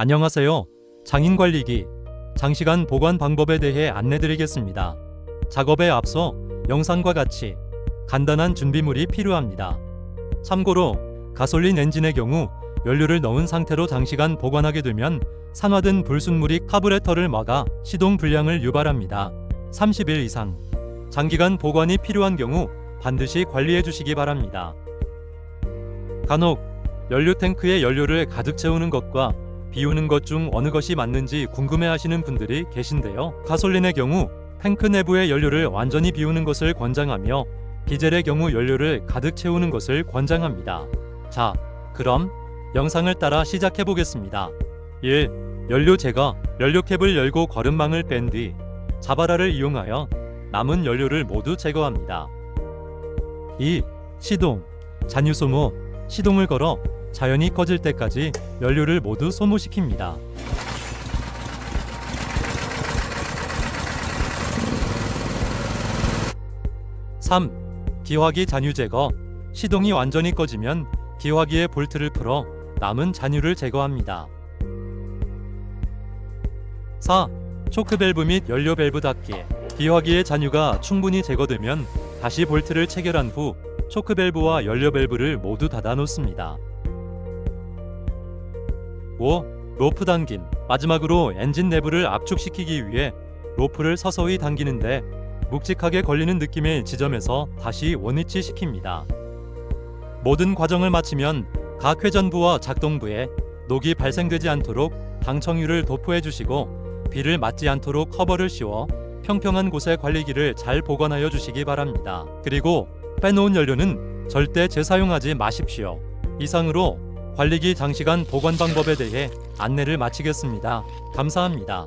안녕하세요. 장인관리기 장시간 보관 방법에 대해 안내드리겠습니다. 작업에 앞서 영상과 같이 간단한 준비물이 필요합니다. 참고로 가솔린 엔진의 경우 연료를 넣은 상태로 장시간 보관하게 되면 산화된 불순물이 카브레터를 막아 시동 불량을 유발합니다. 30일 이상 장기간 보관이 필요한 경우 반드시 관리해 주시기 바랍니다. 간혹 연료 탱크에 연료를 가득 채우는 것과 비우는 것 중 어느 것이 맞는지 궁금해하시는 분들이 계신데요. 가솔린의 경우 탱크 내부의 연료를 완전히 비우는 것을 권장하며 디젤의 경우 연료를 가득 채우는 것을 권장합니다. 자, 그럼 영상을 따라 시작해 보겠습니다. 1. 연료 제거. 연료 캡을 열고 거름망을 뺀 뒤 자바라를 이용하여 남은 연료를 모두 제거합니다. 2. 시동. 잔유 소모. 시동을 걸어 자연이 꺼질 때까지 연료를 모두 소모시킵니다. 3. 기화기 잔유 제거. 시동이 완전히 꺼지면 기화기의 볼트를 풀어 남은 잔유를 제거합니다. 4. 초크 밸브 및 연료 밸브 닫기. 기화기의 잔유가 충분히 제거되면 다시 볼트를 체결한 후 초크 밸브와 연료 밸브를 모두 닫아 놓습니다. 5. 로프 당김. 마지막으로 엔진 내부를 압축시키기 위해 로프를 서서히 당기는데 묵직하게 걸리는 느낌의 지점에서 다시 원위치 시킵니다. 모든 과정을 마치면 각 회전부와 작동부에 녹이 발생되지 않도록 방청유를 도포해 주시고 비를 맞지 않도록 커버를 씌워 평평한 곳에 관리기를 잘 보관하여 주시기 바랍니다. 그리고 빼놓은 연료는 절대 재사용하지 마십시오. 이상으로 관리기 장시간 보관 방법에 대해 안내를 마치겠습니다. 감사합니다.